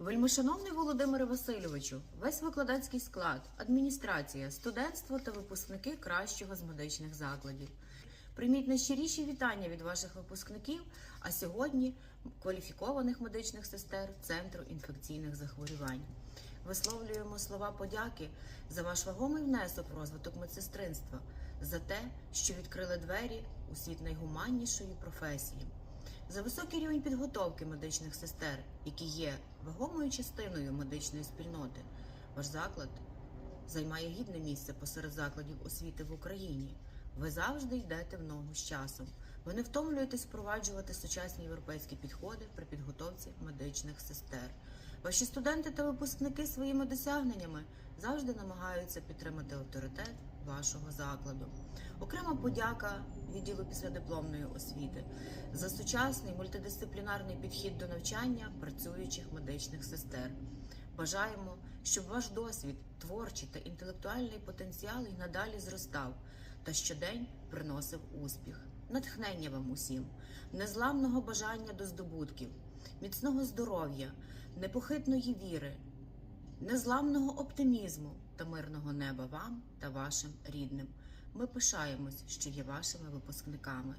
Вельмишановний Володимире Васильовичу, весь викладацький склад, адміністрація, студентство та випускники кращого з медичних закладів. Прийміть найщиріші вітання від ваших випускників, а сьогодні кваліфікованих медичних сестер Центру інфекційних захворювань. Висловлюємо слова подяки за ваш вагомий внесок в розвиток медсестринства, за те, що відкрили двері у світ найгуманнішої професії за високий рівень підготовки медичних сестер, які є вагомою частиною медичної спільноти. Ваш заклад займає гідне місце посеред закладів освіти в Україні. Ви завжди йдете в ногу з часом. Ви не втомлюєтесь впроваджувати сучасні європейські підходи при підготовці медичних сестер. Ваші студенти та випускники своїми досягненнями завжди намагаються підтримати авторитет вашого закладу. Окрема подяка відділу післядипломної освіти за сучасний мультидисциплінарний підхід до навчання працюючих медичних сестер. Бажаємо, щоб ваш досвід, творчий та інтелектуальний потенціал і надалі зростав та щодень приносив успіх, натхнення вам усім, незламного бажання до здобутків, міцного здоров'я, непохитної віри, незламного оптимізму та мирного неба вам та вашим рідним. Ми пишаємось, що є вашими випускниками.